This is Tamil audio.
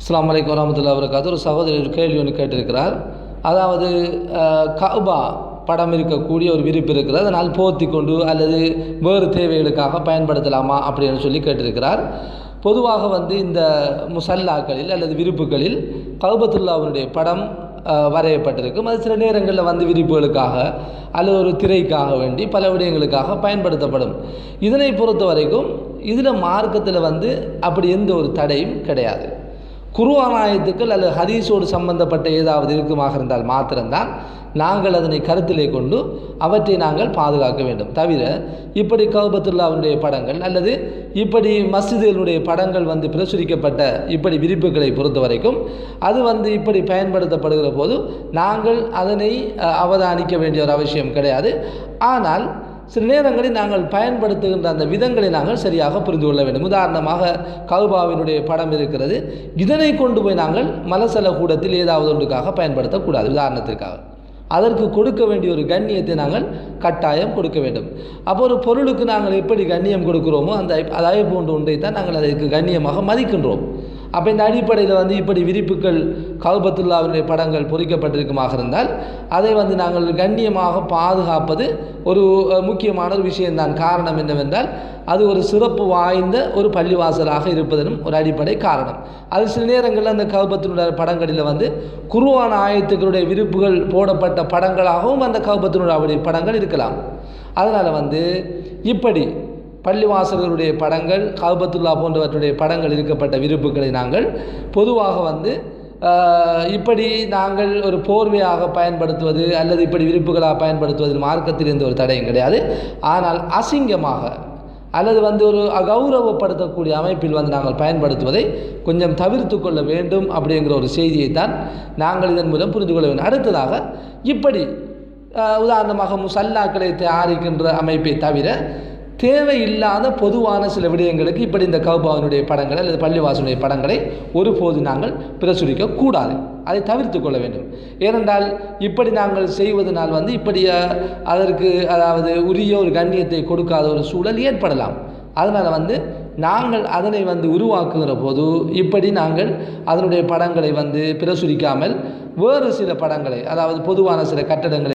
இஸ்லாம் அலைக்கும் வரமத்துல்லா அவருக்காக ஒரு சகோதரி ஒரு கேள்வி ஒன்று கேட்டிருக்கிறார். அதாவது கபா படம் இருக்கக்கூடிய ஒரு விருப்பு இருக்கிறது. அதனால் போர்த்தி கொண்டு அல்லது வேறு தேவைகளுக்காக பயன்படுத்தலாமா அப்படின்னு சொல்லி கேட்டிருக்கிறார். பொதுவாக வந்து இந்த முசல்லாக்களில் அல்லது விருப்புகளில் கௌபத்துல்லாவுடைய படம் வரையப்பட்டிருக்கும். அது சில நேரங்களில் வந்து விரிப்புகளுக்காக அல்லது ஒரு திரைக்காக வேண்டி பல விடயங்களுக்காக பயன்படுத்தப்படும். இதனை பொறுத்த வரைக்கும் இதில் மார்க்கத்தில் வந்து அப்படி எந்த ஒரு தடையும் கிடையாது. குர்ஆன் ஆயத்துக்கள் அல்லது ஹதீஸோடு சம்பந்தப்பட்ட ஏதாவது இருக்குமாக இருந்தால் மாத்திரம்தான் நாங்கள் அதனை கருத்திலே கொண்டு அவற்றை நாங்கள் பாதுகாக்க வேண்டும். தவிர இப்படி கௌபத்துல்லாவுடைய படங்கள் அல்லது இப்படி மஸ்ஜிதுகளுடைய படங்கள் வந்து பிரசுரிக்கப்பட்ட இப்படி விரிப்புகளை பொறுத்த வரைக்கும் அது வந்து இப்படி பயன்படுத்தப்படுகிற போது நாங்கள் அதனை அவதானிக்க வேண்டிய ஒரு அவசியம் கிடையாது. ஆனால் சில நேரங்களில் நாங்கள் பயன்படுத்துகின்ற அந்த விதங்களை நாங்கள் சரியாக புரிந்து கொள்ள வேண்டும். உதாரணமாக கல்பாவினுடைய படம் இருக்கிறது. இதனை கொண்டு போய் நாங்கள் மலசல கூடத்தில் ஏதாவது ஒன்றுக்காக பயன்படுத்தக்கூடாது உதாரணத்திற்காக. அதற்கு கொடுக்க வேண்டிய ஒரு கண்ணியத்தை நாங்கள் கட்டாயம் கொடுக்க வேண்டும். அப்போ ஒரு பொருளுக்கு நாங்கள் எப்படி கண்ணியம் கொடுக்கிறோமோ அந்த அதே போன்ற ஒன்றை தான் நாங்கள் அதற்கு கண்ணியமாக மதிக்கின்றோம். அப்போ இந்த அடிப்படையில் வந்து இப்படி விரிப்புகள் கௌபத்துல்லாவினுடைய படங்கள் பொறிக்கப்பட்டிருக்குமாக இருந்தால் அதை வந்து நாங்கள் கண்ணியமாக பாதுகாப்பது ஒரு முக்கியமான ஒரு விஷயம்தான். காரணம் என்னவென்றால் அது ஒரு சிறப்பு வாய்ந்த ஒரு பள்ளிவாசலாக இருப்பதனும் ஒரு அடிப்படை காரணம். அது சில நேரங்களில் அந்த கவுபத்தினுடைய படங்களில் வந்து குருவான ஆயத்துக்களுடைய விருப்புகள் போடப்பட்ட படங்களாகவும் அந்த கவுபத்தினுடைய படங்கள் இருக்கலாம். அதனால் வந்து இப்படி பள்ளிவாசல்களுடைய படங்கள் காபத்துல்லா போன்றவற்றுடைய படங்கள் இருக்கப்பட்ட விருப்புகளை நாங்கள் பொதுவாக வந்து இப்படி நாங்கள் ஒரு போர்வையாக பயன்படுத்துவது அல்லது இப்படி விருப்புகளாக பயன்படுத்துவது மார்க்கத்தில் எந்த ஒரு தடையும் கிடையாது. ஆனால் அசிங்கமாக அல்லது வந்து ஒரு அகௌரவப்படுத்தக்கூடிய அமைப்பில் வந்து நாங்கள் பயன்படுத்துவதை கொஞ்சம் தவிர்த்து கொள்ள வேண்டும் அப்படிங்கிற ஒரு செய்தியைத்தான் நாங்கள் இதன் மூலம் புரிந்து கொள்ள வேண்டும். அடுத்ததாக இப்படி உதாரணமாக முசல்லாக்களை தயாரிக்கின்ற அமைப்பை தவிர தேவையில்லாத பொதுவான சில விடயங்களுக்கு இப்படி இந்த கௌபாவனுடைய படங்களை அல்லது பள்ளிவாசனுடைய படங்களை ஒருபோது நாங்கள் பிரசுரிக்க கூடாது. அதை தவிர்த்து கொள்ள வேண்டும். ஏனென்றால் இப்படி நாங்கள் செய்வதனால் வந்து இப்படி அதற்கு அதாவது உரிய ஒரு கண்ணியத்தை கொடுக்காத ஒரு சூழல் ஏற்படலாம். அதனால் வந்து நாங்கள் அதனை வந்து உருவாக்குகிற போது இப்படி நாங்கள் அதனுடைய படங்களை வந்து பிரசுரிக்காமல் வேறு சில படங்களை அதாவது பொதுவான சில கட்டடங்களை